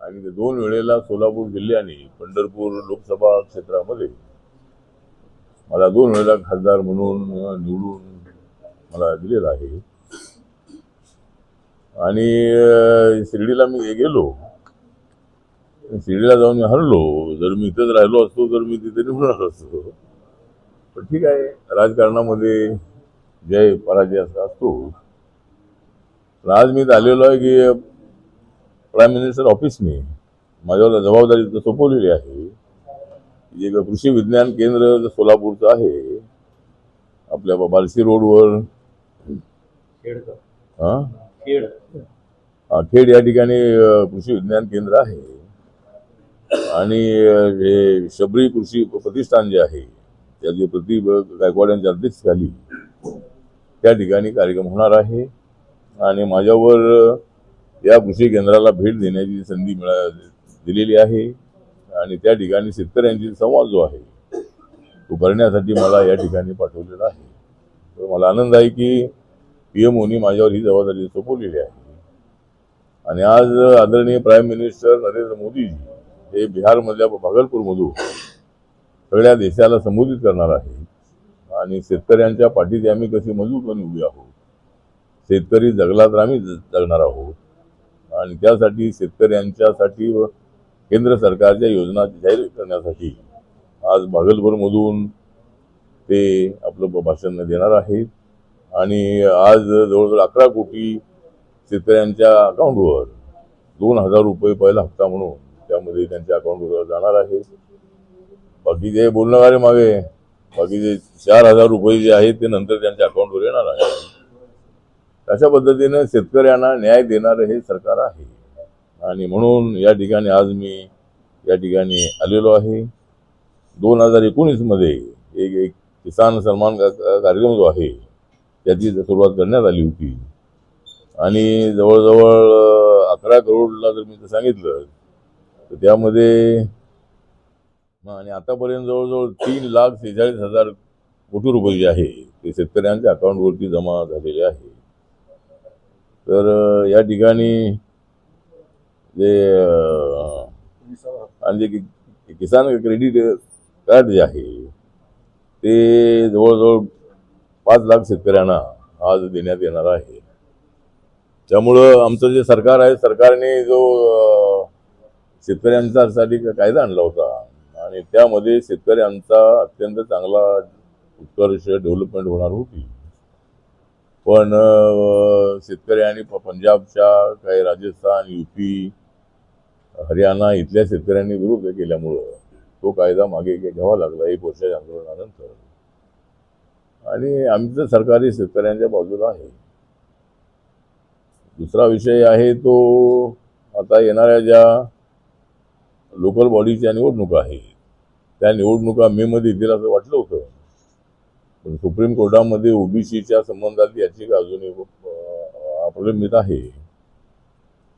आणि ते दोन वेळेला सोलापूर जिल्ह्याने पंढरपूर लोकसभा क्षेत्रामध्ये मला दोन वेळेला खासदार म्हणून निवडून मला दिलेलं आहे. आणि शिर्डीला मी गेलो. शिर्डीला जाऊन मी हरलो. जर मी इथंच राहिलो असतो तर मी तिथे निवडून आलो असतो. पण ठीक आहे राजकारणामध्ये जय पराजय असा असतो. पण आज मी आलेलो आहे की प्राईम मिनिस्टर ऑफिसने माझ्यावर जबाबदारी सोपवलेली आहे. जे कृषी विज्ञान केंद्र जे सोलापूरचं आहे आपल्या ब- बार्शी रोडवर खेड या ठिकाणी कृषी विज्ञान केंद्र आहे. आणि हे शबरी कृषी प्रतिष्ठान जे आहे त्याचे प्रति गायकवाड यांच्या अध्यक्षतेखाली त्या ठिकाणी कार्यक्रम होणार आहे. आणि माझ्यावर या कृषी केंद्राला भेट देण्याची संधी मिळा दिलेली आहे. आणि त्या ठिकाणी शेतकऱ्यांची संवाद जो आहे तो करण्यासाठी मला या ठिकाणी पाठवलेला आहे. तर मला आनंद आहे की पी एम ओनी माझ्यावर ही जबाबदारी सोपवलेली आहे. आणि आज आदरणीय प्राईम मिनिस्टर नरेंद्र मोदीजी हे बिहारमधल्या भागलपूरमधून सगळ्या देशाला संबोधित करणार आहे. आणि शेतकऱ्यांच्या पाठीशी आम्ही कशी मजबूतपणे उभी आहोत? शेतकरी जगला तर आम्ही जगणार आहोत. आणि त्यासाठी शेतकऱ्यांच्यासाठी व केंद्र सरकारच्या योजना जाहीर करण्यासाठी आज भागलपूरमधून ते आपलं भाषण देणार आहेत. आणि आज जवळजवळ अकरा कोटी शेतकऱ्यांच्या अकाउंटवर दोन हजार रुपये पहिला हप्ता म्हणून त्यामध्ये त्यांच्या अकाउंटवर जाणार आहे. बाकीचे बोलणारे मागे बाकीचे चार हजार रुपये जे आहेत ते नंतर त्यांच्या अकाउंटवर येणार आहे अशा पद्धतीनं शेतकऱ्यांना न्याय देणारं हे सरकार आहे. आणि म्हणून या ठिकाणी आज मी या ठिकाणी आलेलो आहे. दोन हजार एकोणीसमध्ये एक एक किसान सन्मान कार्यक्रम जो आहे त्याची सुरुवात करण्यात आली होती. आणि जवळजवळ अकरा करोडला जर मी तर सांगितलं तर त्यामध्ये आणि आतापर्यंत जवळजवळ तीन लाख सेहेचाळीस हजार कोटी रुपये जे आहे ते शेतकऱ्यांच्या अकाउंटवरती जमा झालेले आहे. तर या ठिकाणी जे आणि जे किसान क्रेडिट कार्ड जे आहे ते जवळजवळ पाच लाख शेतकऱ्यांना आज देण्यात येणार आहे. त्यामुळं आमचं जे सरकार आहे सरकारने जो शेतकऱ्यांच्यासाठी कायदा आणला होता आणि त्यामध्ये शेतकऱ्यांचा अत्यंत चांगला उत्कर्ष डेव्हलपमेंट होणार होती. पण अं, शेतकऱ्यांनी पंजाबच्या काही राजस्थान युपी हरियाणा इथल्या शेतकऱ्यांनी विरोध केल्यामुळं तो कायदा मागे घ्यावा लागला एक वर्षाच्या आंदोलनानंतर आणि आमचं सरकारी शेतकऱ्यांच्या बाजूला आहे. दुसरा विषय आहे तो आता येणाऱ्या ज्या लोकल बॉडीच्या निवडणुका आहेत त्या निवडणुका मे मध्ये येतील असं वाटलं होतं. सुप्रीम कोर्टामध्ये ओबीसीच्या संबंधात याचिका अजूनही अं, आहे.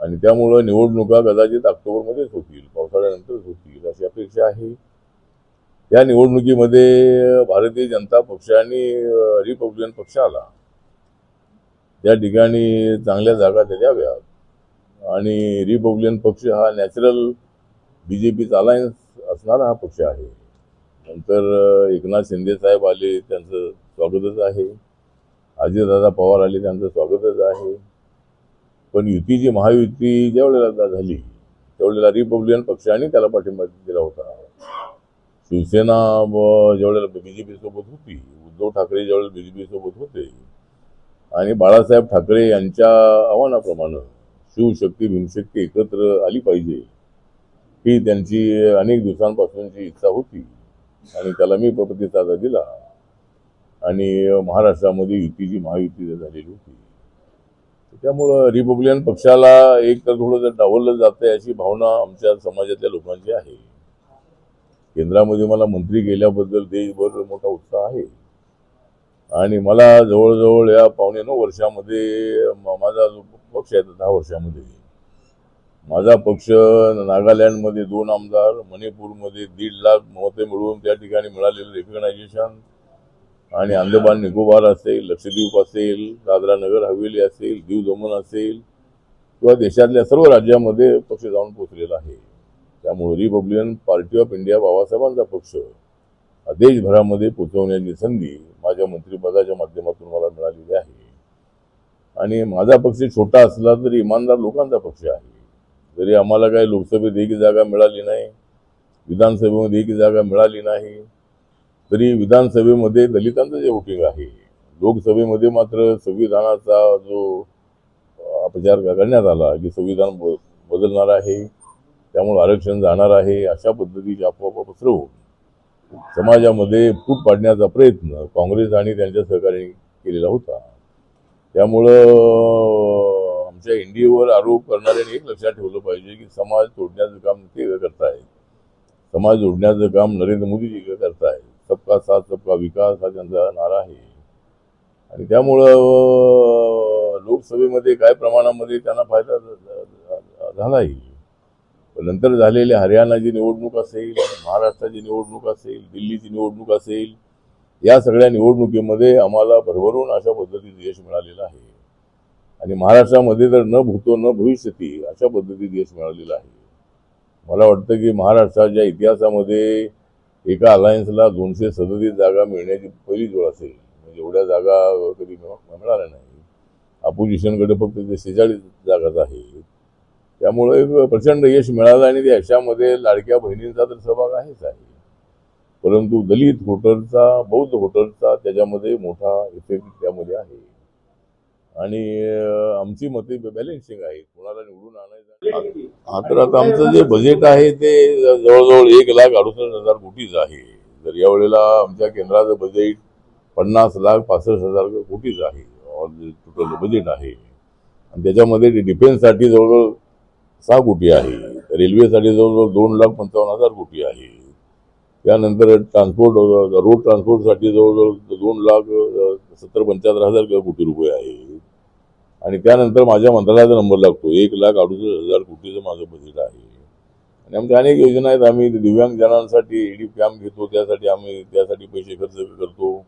आणि त्यामुळं निवडणुका कदाचित ऑक्टोबरमध्येच होतील पावसाळ्यानंतरच होतील अशी अपेक्षा आहे. या निवडणुकीमध्ये भारतीय जनता पक्ष आणि रिपब्लिकन पक्ष आला त्या ठिकाणी चांगल्या जागा त्या द्याव्यात. आणि रिपब्लिकन पक्ष हा नॅचरल बी जे पीचा अलायन्स असणारा हा पक्ष आहे. नंतर एकनाथ शिंदे साहेब आले त्यांचं स्वागतच आहे. अजितदादा पवार आले त्यांचं स्वागतच आहे. पण युतीची महायुती ज्या वेळेला झाली त्यावेळेला रिपब्लिकन पक्षाने त्याला पाठिंबा दिला होता. शिवसेना ज्यावेळेला बी जे पी सोबत होती उद्धव ठाकरे ज्यावेळेला बी जे पी सोबत होते आणि बाळासाहेब ठाकरे यांच्या आव्हानाप्रमाणे शिवशक्ती भीमशक्ती एकत्र आली पाहिजे ही त्यांची अनेक दिवसांपासूनची इच्छा होती. आणि त्याला मी प्रतिसाद दिला. आणि महाराष्ट्रामध्ये युतीची महायुती झालेली होती. त्यामुळं रिपब्लिकन पक्षाला एक तर थोडं डावललं जातं अशी भावना आमच्या समाजातल्या लोकांची आहे. केंद्रामध्ये मला मंत्री गेल्याबद्दल देशभर मोठा उत्साह आहे. आणि मला जवळजवळ या पावणे नऊ वर्षामध्ये माझा जो पक्ष आहे दहा वर्षामध्ये. माझा पक्ष नागालँडमध्ये दोन आमदार मणिपूरमध्ये दीड लाख मते मिळवून त्या ठिकाणी मिळालेलं रेकग्नायझेशन आणि अंदमान निकोबार असेल लक्षद्वीप असेल दादरा नगर हवेली असेल दीव दमन असेल किंवा देशातल्या सर्व राज्यामध्ये पक्ष जाऊन पोचलेला आहे. त्यामुळे रिपब्लिकन पार्टी ऑफ इंडिया बाबासाहेबांचा पक्ष देशभरामध्ये पोचवण्याची संधी माझ्या मंत्रिपदाच्या माध्यमातून मला मिळालेली आहे. आणि माझा पक्ष छोटा असला तरी इमानदार लोकांचा पक्ष आहे. जरी आम्हाला काही लोकसभेत एक जागा मिळाली नाही विधानसभेमध्ये एक जागा मिळाली नाही. तरी विधानसभेमध्ये दलितांचं जे वोटिंग आहे लोकसभेमध्ये मात्र संविधानाचा जो अपचार करण्यात आला की संविधान बदलणार आहे त्यामुळे आरक्षण जाणार आहे अशा पद्धतीची अफवा पसरवून समाजामध्ये फूट पाडण्याचा प्रयत्न काँग्रेस आणि त्यांच्या सहकार्याने केलेला होता. त्यामुळं आमच्या एनडीएवर आरोप करणाऱ्यांनी एक लक्षात ठेवलं पाहिजे की समाज तोडण्याचं काम ते करतायत समाज जोडण्याचं काम नरेंद्र मोदीजी करतायत सबका साथ सबका विकास हा त्यांचा नारा आहे. आणि त्यामुळं लोकसभेमध्ये काय प्रमाणामध्ये त्यांना फायदा झालाही पण नंतर झालेली हरियाणाची निवडणूक असेल महाराष्ट्राची निवडणूक असेल दिल्लीची निवडणूक असेल या सगळ्या निवडणुकीमध्ये आम्हाला भरभरून अशा पद्धतीचं यश मिळालेलं आहे. आणि महाराष्ट्रामध्ये तर न भूतो न भविष्यती अशा पद्धतीत यश मिळालेलं आहे. मला वाटतं की महाराष्ट्राच्या इतिहासामध्ये एका अलायन्सला दोनशे सदतीस जागा मिळण्याची पहिलीच वेळ असेल म्हणजे एवढ्या जागा कधी मिळाल्या नाही. अपोजिशनकडे फक्त ते शेहेचाळीस जागाच आहे त्यामुळे प्रचंड यश मिळालं आणि त्या यशामध्ये लाडक्या बहिणींचा तर सहभाग आहेच आहे. परंतु दलित व्होटरचा बौद्ध व्होटरचा त्याच्यामध्ये मोठा इफेक्ट त्यामध्ये आहे. आणि आमची मते बॅलेन्सिंग आहे. कोणाला निवडून आणायचं हा तर आता आमचं जे बजेट आहे ते जवळजवळ एक लाख अडुसष्ट हजार कोटीच आहे. तर यावेळेला आमच्या केंद्राचं बजेट पन्नास लाख पासष्ट हजार कोटीच आहे. ऑल टोटल बजेट आहे. आणि त्याच्यामध्ये डिफेन्ससाठी जवळजवळ सहा कोटी आहे. रेल्वेसाठी जवळजवळ दोन लाख पंचावन्न हजार कोटी आहे. त्यानंतर ट्रान्सपोर्ट रोड ट्रान्सपोर्टसाठी जवळजवळ दोन लाख सत्तर पंच्याहत्तर हजार कोटी रुपये आहे. आणि त्यानंतर माझ्या मंत्रालयाचा नंबर लागतो. एक लाख अडुसष्ट हजार कोटीचं माझं बजेट आहे. आणि आमच्या अनेक योजना आहेत. आम्ही दिव्यांग जनांसाठी ईडी कॅम्प घेतो. त्यासाठी आम्ही त्यासाठी पैसे खर्च करतो.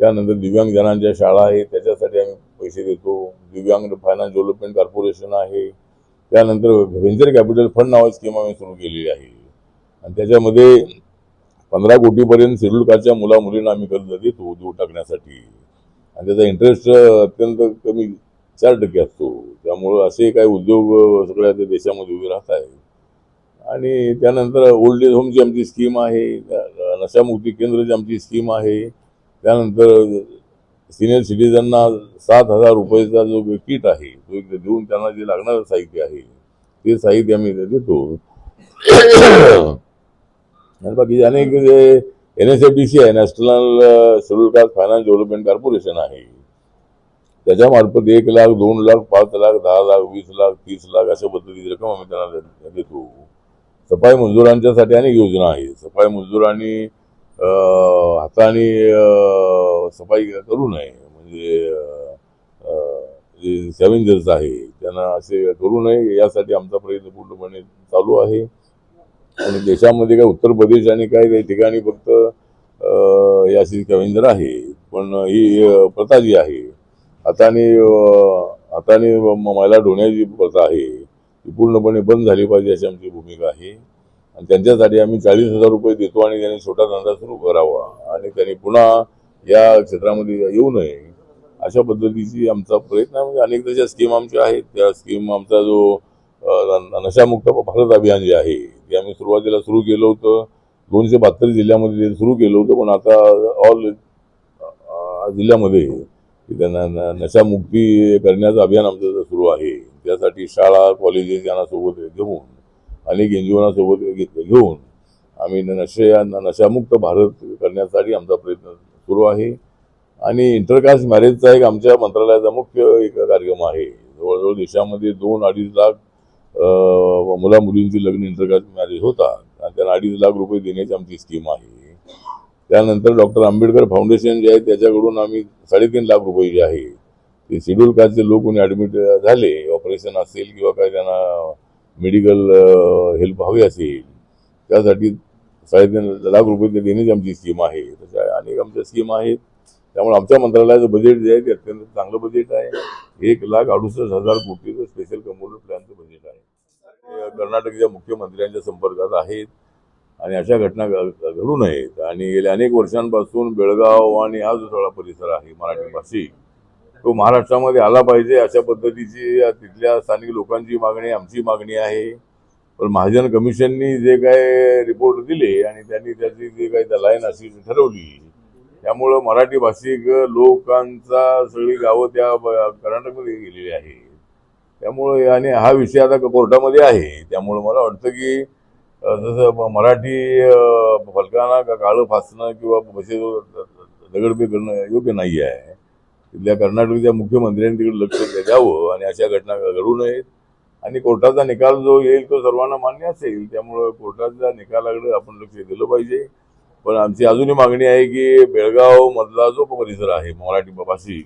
त्यानंतर दिव्यांग जनांच्या शाळा आहेत. त्याच्यासाठी आम्ही पैसे देतो. दिव्यांग फायनान्स डेव्हलपमेंट कॉर्पोरेशन आहे. त्यानंतर व्हेंचर कॅपिटल फंड नावाची स्कीम आम्ही सुरू केलेली आहे. आणि त्याच्यामध्ये पंधरा कोटीपर्यंत शेड्यूल कास्टच्या मुला मुलींना आम्ही कर्ज देतो. उद्योग टाकण्यासाठी. आणि त्याचा इंटरेस्ट अत्यंत कमी चार टक्के असतो. त्यामुळं असे काही उद्योग सगळ्या त्या देशामध्ये उभे राहत आहेत. आणि त्यानंतर ओल्ड एज होमची आमची स्कीम आहे नशामुक्ती केंद्राची आमची स्कीम आहे. त्यानंतर सिनियर सिटीजनना सात हजार रुपयाचा जो किट आहे तो एक देऊन त्यांना जे लागणारं साहित्य आहे ते साहित्य आम्ही देतो. आणि बाकी अनेक जे N S F D C आहे national schedule caste finance development corporation आहे. त्याच्यामार्फत एक लाख दोन लाख पाच लाख दहा लाख वीस लाख तीस लाख अशा पद्धतीची रक्कम आम्ही त्यांना देतो. सफाई मजुरांच्यासाठी अनेक योजना आहेत. सफाई मजुरांनी हाताने सफाई करू नये. म्हणजे जे सॅव्हेंजर्स आहे त्यांना असे करू नये. यासाठी आमचा प्रयत्न पूर्णपणे चालू आहे. आणि देशामध्ये काय उत्तर प्रदेश आणि काही काही ठिकाणी फक्त या अशी कॅव्हेंजर आहे. पण ही प्रथा जी आहे. हाताने हाताने म- मैला धुण्याची प्रथा आहे ती पूर्णपणे बंद झाली पाहिजे अशी आमची भूमिका आहे. आणि त्यांच्यासाठी आम्ही चाळीस हजार रुपये देतो आणि त्यांनी छोटा धंदा सुरू करावा. आणि त्यांनी पुन्हा या क्षेत्रामध्ये येऊ नये अशा पद्धतीची आमचा प्रयत्न आहे. म्हणजे अनेक तशा स्कीम आमच्या आहेत त्या स्कीम आमचा जो न- नशामुक्त भारत अभियान जे आहे ते आम्ही सुरुवातीला सुरू केलं होतं. दोनशे बहात्तर जिल्ह्यामध्ये सुरू केलं होतं पण आता ऑल जिल्ह्यामध्ये त्यांना न- नशामुक्ती करण्याचं अभियान आमचं सुरू आहे त्यासाठी शाळा कॉलेजेस यांना सोबत घेऊन अनेक एन जी ओना सोबत घे- घेऊन आम्ही नशे नशामुक्त भारत करण्यासाठी आमचा प्रयत्न सुरू आहे. आणि इंटरकास्ट मॅरेजचा एक आमच्या मंत्रालयाचा मुख्य एक कार्यक्रम आहे. जवळजवळ देशामध्ये दोन अडीच लाख मुला मुलींची लग्न इंटरकास्ट मॅरेज होतात. आणि त्यांना अडीच लाख रुपये देण्याची आमची स्कीम आहे. त्यानंतर डॉक्टर आंबेडकर फाउंडेशन जे आहे त्याच्याकडून आम्ही साडेतीन लाख रुपये जे आहे ते शेड्यूल कास्टचे लोक कोणी ॲडमिट झाले ऑपरेशन असेल किंवा काय त्यांना मेडिकल हेल्प हवी असेल त्यासाठी साडेतीन लाख रुपये ते देण्याची आमची स्कीम आहे. तशा अनेक आमच्या स्कीम आहेत. त्यामुळे आमच्या मंत्रालयाचं बजेट जे आहे ते अत्यंत चांगलं बजेट आहे. एक लाख अडुसष्ट हजार कोटीचं स्पेशल कम्प्युटर प्लॅनचं बजेट आहे. कर्नाटकच्या मुख्यमंत्र्यांच्या संपर्कात आहेत. आणि अशा घटना घ- घडू नयेत. आणि गेल्या अनेक वर्षांपासून बेळगाव आणि हा जो सगळा परिसर आहे मराठी भाषिक तो महाराष्ट्रामध्ये आला पाहिजे अशा पद्धतीची तिथल्या स्थानिक लोकांची मागणी आमची मागणी आहे. पण महाजन कमिशननी जे काय रिपोर्ट दिले आणि त्यांनी त्याची जे काही लाईन अशी ठरवली त्यामुळं मराठी भाषिक लोकांचा सगळी गावं त्या ब- कर्नाटकमध्ये गेलेली आहेत. त्यामुळं आणि हा विषय आता कोर्टामध्ये आहे. त्यामुळं मला वाटतं की जसं म- मराठी फलकांना का काळं फासणं किंवा बसेवर दगडफेक करणं योग्य नाही आहे तिथल्या कर्नाटकच्या मुख्यमंत्र्यांनी तिकडे लक्ष द्यावं आणि अशा घटना घडू नयेत. आणि कोर्टाचा निकाल जो येईल तो सर्वांना मान्य असेल त्यामुळं कोर्टाच्या निकालाकडे आपण लक्ष दिलं पाहिजे. पण आमची अजूनही मागणी आहे की बेळगाव मधला जो परिसर आहे मराठी भाषिक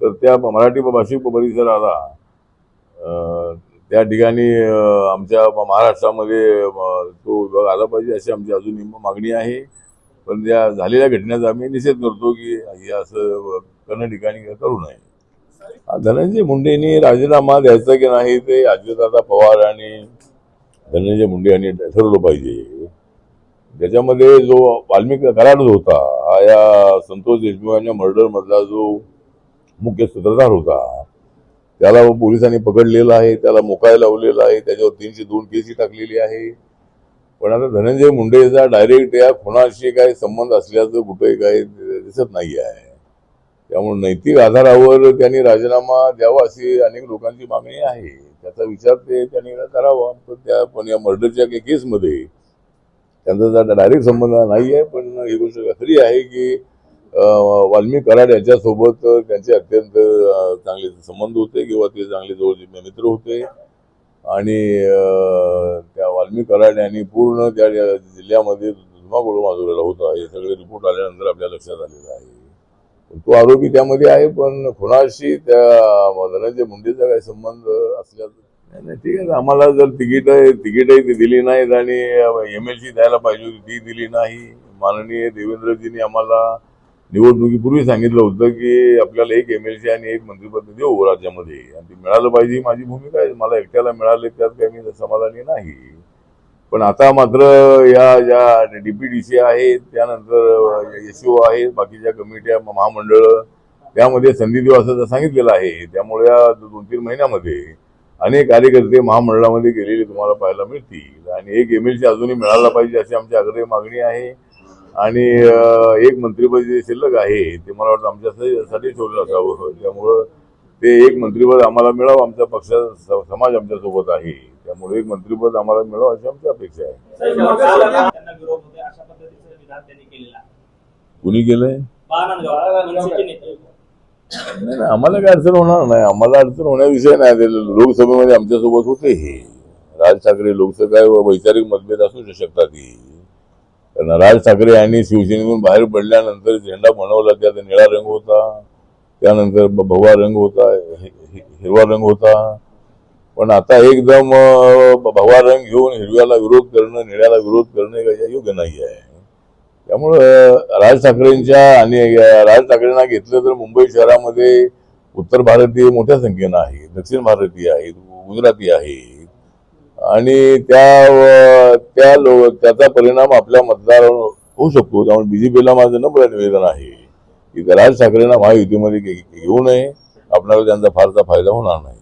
तर त्या मराठी भाषिक परिसराला त्या ठिकाणी आमच्या महाराष्ट्रामध्ये तो विभाग आला पाहिजे अशी आमची अजून मागणी आहे. पण त्या झालेल्या घटनेचा आम्ही निषेध करतो की हे असं करणं ठिकाणी करू नये. धनंजय मुंडेंनी राजीनामा द्यायचा की नाही ते अजितदादा पवार आणि धनंजय मुंडे यांनी ठरवलं पाहिजे. त्याच्यामध्ये जो वाल्मिक कराड जो होता हा या संतोष देशमुख यांच्या मर्डरमधला जो मुख्य सूत्रधार होता त्याला पोलिसांनी पकडलेला आहे त्याला मोकाय लावलेला आहे त्याच्यावर तीनशे दोन केसी टाकलेली आहे. पण आता धनंजय मुंडेचा डायरेक्ट या खुनाशी काही संबंध असल्याचं कुठे काही दिसत नाही आहे त्यामुळे नैतिक आधारावर त्यांनी राजीनामा द्यावा अशी अनेक लोकांची मागणी आहे. त्याचा विचार ते त्यांनी करावा पण त्या पण या मर्डरच्या काही केसमध्ये त्यांचा डायरेक्ट संबंध नाही आहे पण ही गोष्ट खरी आहे की वाल्मिक कराड यांच्यासोबत त्यांचे अत्यंत चांगले संबंध होते किंवा ते चांगले जवळचे मित्र होते. आणि त्या वाल्मिक कराड यांनी पूर्ण त्या जिल्ह्यामध्ये धुमाकूळ माजवलेला होता. हे सगळे रिपोर्ट आल्यानंतर आपल्या लक्षात आलेलं आहे. तो आरोपी त्यामध्ये आहे पण खुनाशी त्या धनंजय मुंडेचा काही संबंध असल्याचं नाही, ठीक आहे. आम्हाला जर तिकीट तिकीटही ती दिली नाहीत आणि एम एल सी द्यायला पाहिजे होती ती दिली नाही. माननीय देवेंद्रजींनी आम्हाला निवडणुकीपूर्वी सांगितलं होतं की आपल्याला एक एम एल सी आणि एक मंत्रिपद देऊ राज्यामध्ये आणि ते मिळालं पाहिजे ही माझी भूमिका आहे. मला एकट्याला मिळाले त्यात काही मी समाधानी नाही. पण आता मात्र या ज्या डीपीडीसी आहेत त्यानंतर एस ओ आहेत बाकीच्या कमिट्या महामंडळ त्यामध्ये संधी देऊ असं सांगितलेलं आहे. त्यामुळे या दोन तीन महिन्यामध्ये अनेक कार्यकर्ते महामंडळामध्ये गेलेले तुम्हाला पाहायला मिळतील. आणि एक एम एल सी अजूनही मिळाला पाहिजे अशी आमची आग्रही मागणी आहे. आणि एक मंत्रिपद जे शिल्लक आहे ते मला वाटतं आमच्यासाठी ठेवलं असावं. त्यामुळं ते एक मंत्रिपद आम्हाला मिळावं आमच्या पक्षा समाज आमच्यासोबत आहे. त्यामुळे एक मंत्रिपद आम्हाला मिळावं अशी आमची अपेक्षा आहे. कुणी केलंय? नाही नाही आम्हाला काय अडचण होणार नाही. आम्हाला अडचण होण्याविषय नाही लोकसभेमध्ये आमच्यासोबत होते हे. राज ठाकरे लोकसभा वैचारिक मतभेद असू शकतात ही. राज ठाकरे यांनी शिवसेनेतून बाहेर पडल्यानंतर झेंडा बनवला त्यात निळा रंग होता. त्यानंतर भगवा रंग होता हिरवा रंग होता. पण आता एकदम भगवा रंग घेऊन हिरव्याला विरोध करणं निळ्याला विरोध करणं हे काही योग्य नाही आहे. त्यामुळं राज ठाकरेंच्या आणि राज ठाकरेंना घेतलं तर मुंबई शहरामध्ये उत्तर भारतीय मोठ्या संख्येनं आहे दक्षिण भारतीय आहे गुजराती आहे आणि त्या त्या लो त्याचा परिणाम आपल्या मतदारावर होऊ शकतो. त्यामुळे बीजेपीला माझं नम्र निवेदन आहे की राज ठाकरेंना महायुतीमध्ये घेऊ नये. आपल्याला त्यांचा फारसा फायदा होणार नाही.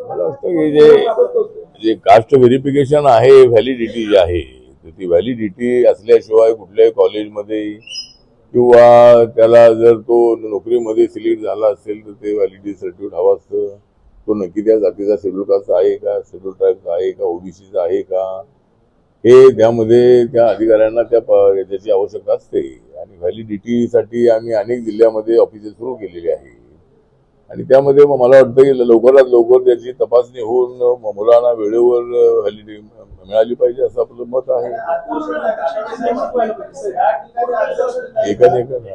मला वाटतं की जे जे कास्ट व्हेरिफिकेशन आहे व्हॅलिडिटी जी आहे ती व्हॅलिडिटी असल्याशिवाय कुठल्याही कॉलेजमध्ये किंवा त्याला जर तो नोकरीमध्ये सिलेक्ट झाला असेल तर ते व्हॅलिडिटी सर्टिफिकेट हवं असतं. तो नक्की त्या जातीचा शेड्यूल कास्टचा आहे का? शेड्यूल ट्राईबचा आहे का? ओबीसीचा आहे का? हे त्यामध्ये त्या अधिकाऱ्यांना त्या प- त्याची आवश्यकता असते. आणि व्हॅलिडिटीसाठी आम्ही अनेक जिल्ह्यामध्ये ऑफिसेस सुरू केलेली आहे आणि त्यामध्ये मग मला वाटतं की लवकरात लवकर त्याची तपासणी होऊन मुलांना वेळेवर व्हॅलिडिटी मिळाली पाहिजे असं आपलं मत आहे एकच एकच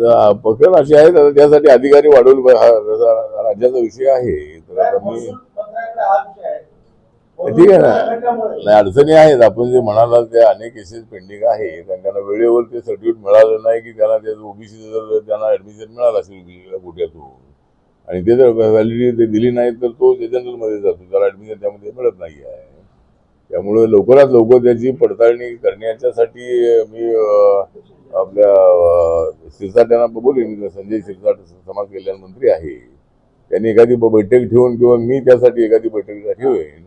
हा. पकड अशी आहे त्यासाठी अधिकारी वाढवले हा राज्याचा विषय आहे तर आता मी ठीक आहे ना? नाही अडचणी आहेत. आपण जे म्हणाला ते अनेक केसेस पेंडिंग आहे. त्यांना वेळेवर ते सर्टिफिकेट मिळालं नाही की त्यांना त्याचं ओबीसी जर त्यांना ऍडमिशन मिळालं असेल OBC कोट्यातून. आणि ते जर व्हॅलिडिटी ते दिली नाही तर तो जनरलमध्ये जातो. त्याला ऍडमिशन त्यामध्ये मिळत नाही आहे. त्यामुळे लवकरात लवकर त्याची पडताळणी करण्याच्यासाठी मी आपल्या शिरसाट यांना बोलेन संजय शिरसाट समाज कल्याण मंत्री आहे. त्यांनी एखादी बैठक ठेवून किंवा मी त्यासाठी एखादी बैठक ठेवेन.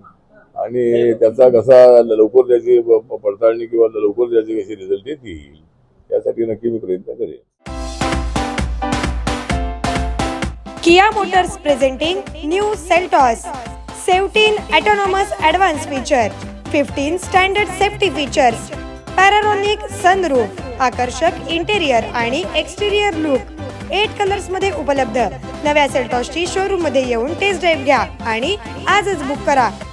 आणि त्याचा कसा लवकर त्याची पडताळणी किंवा लवकर त्याचे कसे रिझल्ट येतील त्यासाठी नक्की मी प्रयत्न करेन. Kia Motors presenting new Seltos 17 autonomous advanced feature, 15 standard safety features, panoramic sunroof आकर्षक इंटेरियर आणि एक्सटेरियर लुक एट कलर्समध्ये उपलब्ध. नव्या सेल्टॉसची शोरूममध्ये येऊन टेस्ट ड्राईव्ह घ्या आणि आजच बुक करा.